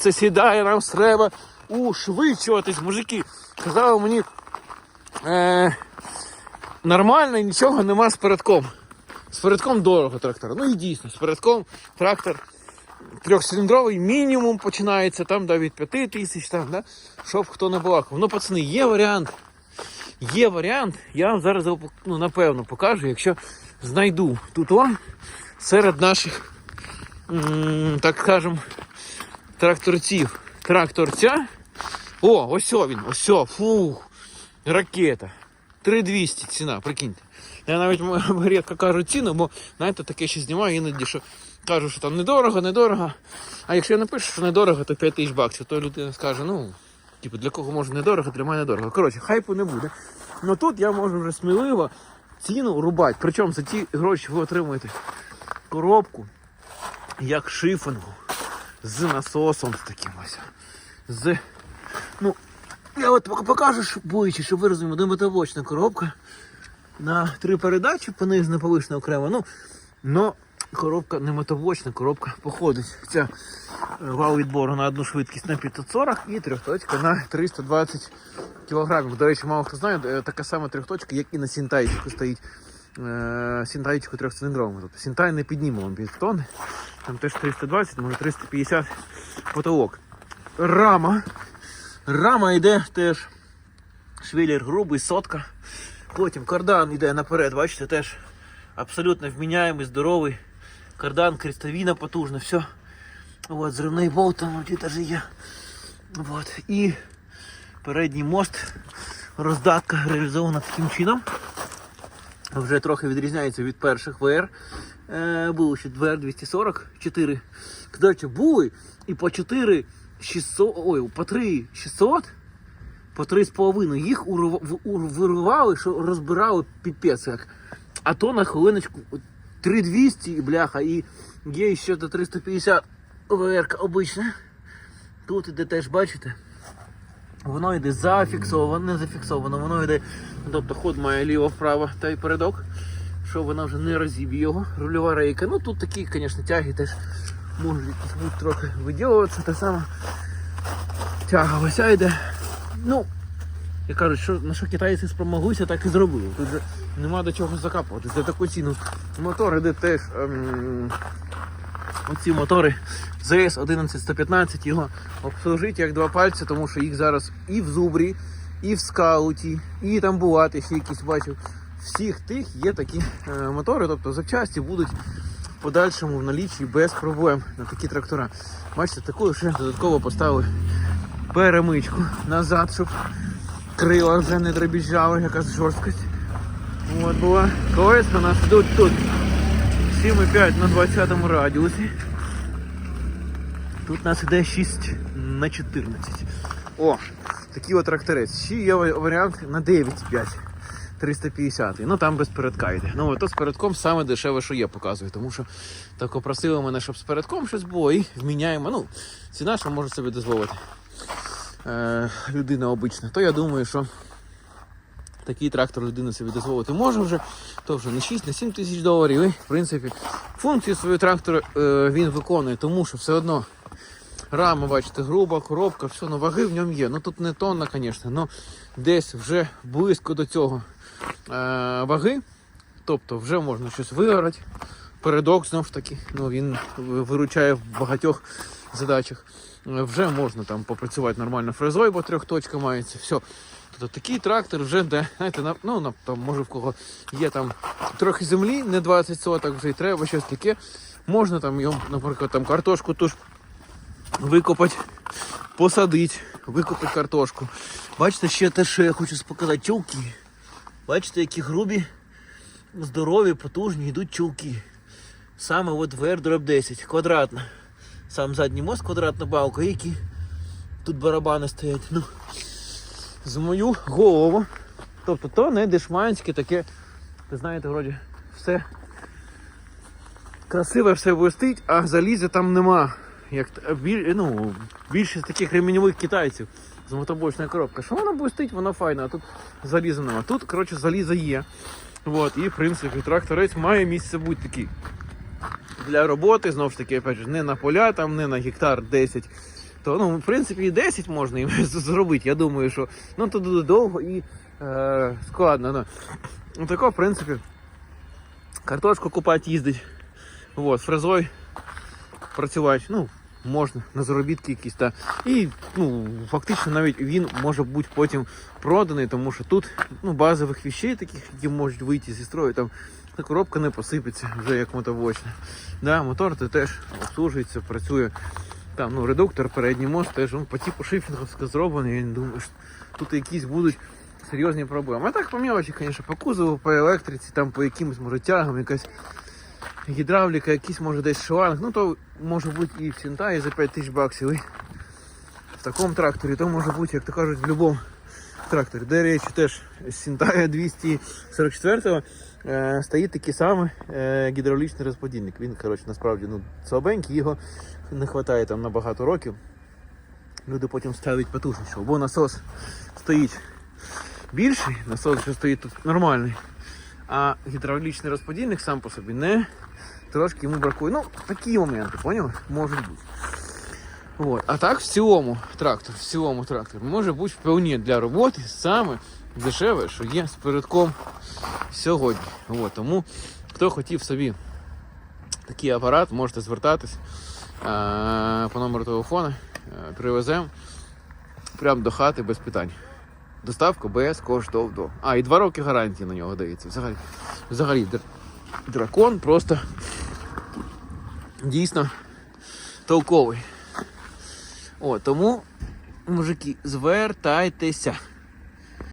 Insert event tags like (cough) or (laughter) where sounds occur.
Це сідає, нам треба ушвидшуватись, мужики. Казали мені е, нормально, нічого нема з передком. З передком дорого трактор. Ну і дійсно, з передком трактор трьохциліндровий мінімум починається там да, від 5 тисяч, там, да, щоб хто не балакав. Ну, пацани, є варіант. Є варіант, я вам зараз ну, напевно покажу, якщо знайду тут о, серед наших, так скажемо, тракторців. Тракторця. О, ось він, ось, фух, ракета. 3200 ціна, прикиньте. Я навіть (laughs) рідко кажу ціну, бо знаєте, таке ще знімаю іноді, що кажу, що там недорого, недорого. А якщо я напишу, що недорого, то 5 тисяч баксів, то людина скаже, ну, типу, для кого може недорого, для мене дорого. Коротше, хайпу не буде. Ну тут я можу вже сміливо ціну рубати. Причому за ті гроші ви отримуєте коробку, як шифингу, з насосом з таким ось. З. Ну, я от пок- покажу, боючи, щоб ви розуміли, домотовочна коробка на три передачі, понизна повишена окремо. Ну, но коробка не мотовочна, коробка походить. Ця е, вал відбору на одну швидкість на 540 і трьохточка на 320 кілограмів. До речі, мало хто знає, е, така сама трьохточка, як і на сінтайчику стоїть. Е, Сінтайчику трьохциліндровому. Тобто сінтай не підніме вам під. Там теж 320, може 350 потолок. Рама. Рама йде теж швеллер грубий, сотка. Потім кардан йде наперед, бачите, теж абсолютно вміняємий, здоровий. Кардан, крестовина потужна, все. От, зривний болт там теж є. От. І передній мост, роздатка реалізована таким чином. Вже трохи відрізняється від перших ВР. Е, було ще ВР 240, 4. Коротше, були і по 4 600, ой, по 3 600, по 3,5 їх урва- в- вирвали, що розбирали піпець як. А то на хвилиночку 3200, бляха, і є ще до 350 ВР обична. Тут іде теж, бачите, воно йде зафіксовано, не зафіксовано, воно йде, тобто ход має ліво-вправо та й передок, що вона вже не розіб'є його, рульова рейка. Ну тут такі, звісно, тяги теж можуть будуть трохи виділюватися, та сама тяга ось йде. Ну, я кажу, що на що китайці спромоглися, так і зробили. Тут же нема до чого закапувати. За таку ціну мотор іде теж. Ем, оці мотори ЗС 11115, його обслужить як два пальці, тому що їх зараз і в зубрі, і в скауті, і там бувати ще якісь бачив. Всіх тих є такі е, мотори, тобто запчасті будуть в подальшому в налічі без проблем на такі трактора. Бачите, таку ще додатково поставили перемичку назад, щоб крила вже не дребіжали, якась жорсткость. От була. Колеса у нас йдуть тут 7,5 на 20 радіусі. Тут у нас іде 6 на 14. О, такий от тракторець. Ще є варіант на 9,5. 350. Ну там без передка йде. Ну то з передком саме дешеве, що є, показую. Тому що так попросили мене, щоб з передком щось було, і вміняємо. Ну, ціна, що може собі дозволити е, людина обична. То я думаю, що такий трактор людина собі дозволити може вже, то вже не 6, не 7 тисяч доларів. І, в принципі, функцію свою трактора е, він виконує, тому що все одно рама, бачите, груба, коробка, все, ну ваги в ньому є. Ну тут не тонна, звісно, але десь вже близько до цього е, ваги. Тобто вже можна щось виграти. Передок знову ж таки, ну він виручає в багатьох задачах. Е, Вже можна там попрацювати нормально фрезою, бо трьохточка мається. Все. Тобто такий трактор вже де, знаєте, на, ну, на, там, може в кого є там трохи землі, не 20 соток, вже й треба щось таке. Можна там наприклад, там картошку ту ж викопати, посадити, викопати картошку. Бачите, ще те, що я хочу показати, чулки. Бачите, які грубі, здорові, потужні, йдуть чулки. Саме от VR-10 квадратна. Сам задній мост, квадратна балка, які тут барабани стоять. Ну, з мою голову. Тобто то не дешманське таке, ви знаєте, вроді все красиве, все блистить, а заліза там нема. Як ну, більшість таких реміньових китайців з мотобочної коробки. Що вона блистить, вона файна, а тут заліза нема. Тут, коротше, заліза є. От, і в принципі тракторець має місце бути такий. Для роботи, знову ж таки, опять же, не на поля, там, не на гектар 10, то ну, в принципі і 10 можна їм (laughs) зробити. Я думаю, що ну то дуже довго і е, складно. Ну. Ну, тако, в принципі, картошку купати їздить. Вот, фрезой працювати, ну, можна на заробітки якісь. Та. І ну, фактично навіть він може бути потім проданий, тому що тут ну, базових вещей, таких, які можуть вийти зі строю, там та коробка не посипеться вже як мотовочна. Да, мотор то теж обслужується, працює. Там ну, редуктор, передній мост теж ну, по типу шифінговська зроблений. Я не думаю, що тут якісь будуть серйозні проблеми. А так по мілочі, звісно, по кузову, по електриці, там по якимось може тягам, якась гідравліка, якийсь може десь шланг. Ну то може бути і в Сінтаї за 5 тисяч баксів. І в такому тракторі, то може бути, як то кажуть, в будь-якому тракторі. До речі, теж Сінтая 244 е, стоїть такий самий е, гідравлічний розподільник. Він, коротше, насправді ну, слабенький, його не вистачає там на багато років. Люди потім ставлять потужнішого, бо насос стоїть більший, насос що стоїть тут нормальний. А гідравлічний розподільник сам по собі не трошки йому бракує. Ну, такі моменти, поняли? Можуть бути. Вот. А так в цілому трактор, в цілому трактор може бути вполне для роботи саме дешеве, що є з передком сьогодні. От. Тому хто хотів собі такий апарат, можете звертатись а, по номеру телефону, а, привеземо прямо до хати без питань. Доставка без безкоштовно. А, і два роки гарантії на нього дається. Взагалі, взагалі др- дракон просто дійсно толковий. О, тому, мужики, звертайтеся.